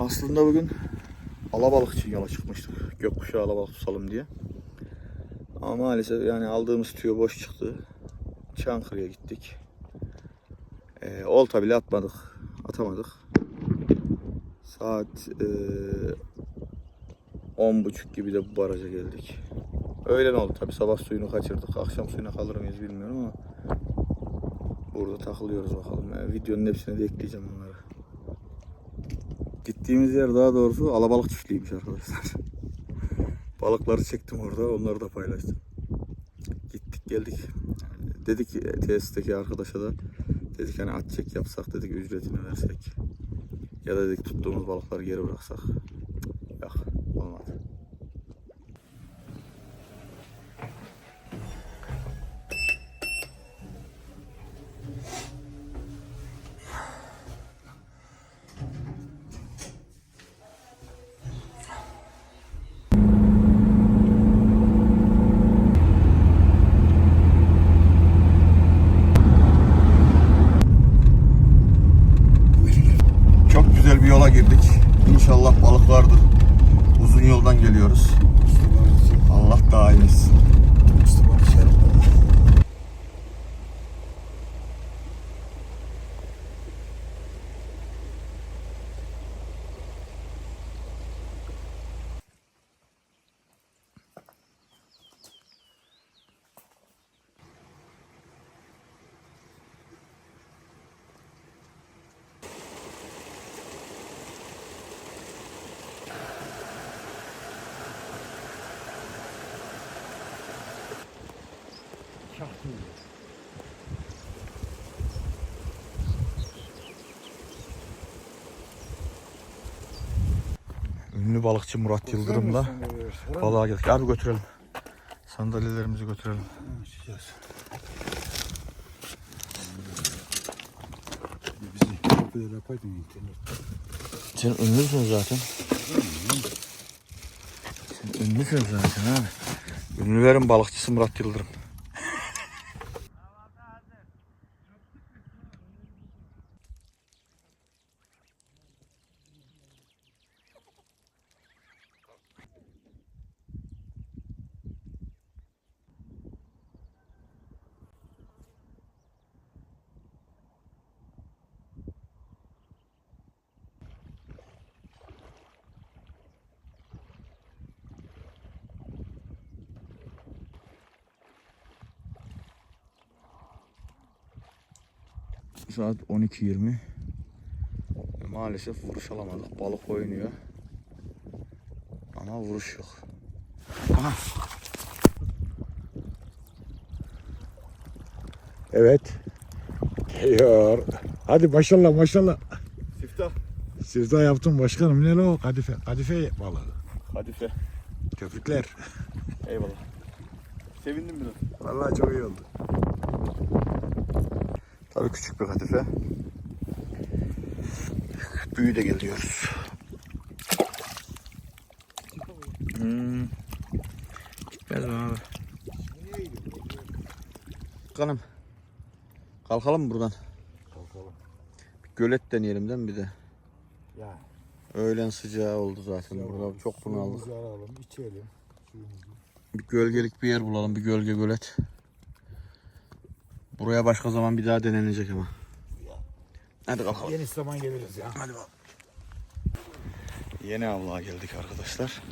Aslında bugün alabalık için yola çıkmıştık. Gökkuşağı alabalık tutalım diye. Ama maalesef yani aldığımız tüyo boş çıktı. Çankırı'ya gittik. Ee, olta bile atmadık. Atamadık. Saat ee, 10.30 gibi de bu baraja geldik. Öğlen oldu tabi sabah suyunu kaçırdık. Akşam suyuna kalır mıyız bilmiyorum ama burada takılıyoruz bakalım. Yani videonun hepsine de ekleyeceğim onları. Gittiğimiz yer daha doğrusu alabalık çiftliğiymiş arkadaşlar. Balıkları çektim orada onları da paylaştım. Gittik geldik. Dedik ki tesisteki arkadaşa da dedik hani at çek yapsak dedik ücretini versek. Ya da dedik tuttuğumuz balıkları geri bıraksak. Yok olmadı. Girdik. İnşallah balık vardır. Uzun yoldan geliyoruz. Allah daim etsin. Ünlü balıkçı Murat Yıldırım'la balığa geldik. Abi götürelim. Sandalyelerimizi götürelim. Bizi kapıda yapaydın internet. Sen ünlüsün zaten. Sen ünlüsün zaten abi. Ünlülerin balıkçısı Murat Yıldırım. Saat 12.20. Maalesef vuruş alamadık. Balık oynuyor. Ama vuruş yok. Aha. Evet. Geliyor. Hadi maşallah maşallah. Siftah. Siftah yaptım başkanım. Ne o? Kadife. Kadife balığı. Kadife. Köpükler. Eyvallah. Sevindim biraz. Vallahi çok iyi oldu. Tabii küçük bir kadife. Büyü de geliyoruz. Hmm. Gitmez mi abi? Kanım. Kalkalım mı buradan? Kalkalım. Bir gölet deneyelim değil mi bir de? Ya. Öğlen sıcağı oldu zaten burada. Çok bunaldık. Suyumuzu alalım, içelim. Suyumuzu. Bir gölgelik bir yer bulalım. Bir gölge gölet. Buraya başka zaman bir daha denenecek ama. Hadi kalkalım. Yeni zaman geliriz ya. Hadi bakalım. Yeni avluğa geldik arkadaşlar.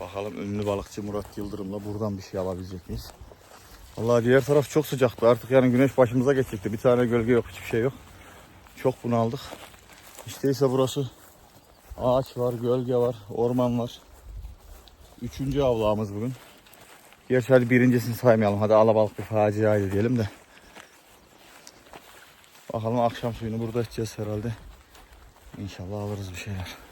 Bakalım ünlü balıkçı Murat Yıldırım'la buradan bir şey alabilecek miyiz? Vallahi diğer taraf çok sıcaktı. Artık yani güneş başımıza geçecekti. Bir tane gölge yok, hiçbir şey yok. Çok bunaldık. İşte ise burası ağaç var, gölge var, orman var. Üçüncü avlağımız bugün. Gerçi hadi birincisini saymayalım. Hadi alabalık bir faciaydı diyelim de. Bakalım akşam suyunu burada içeceğiz herhalde. İnşallah alırız bir şeyler.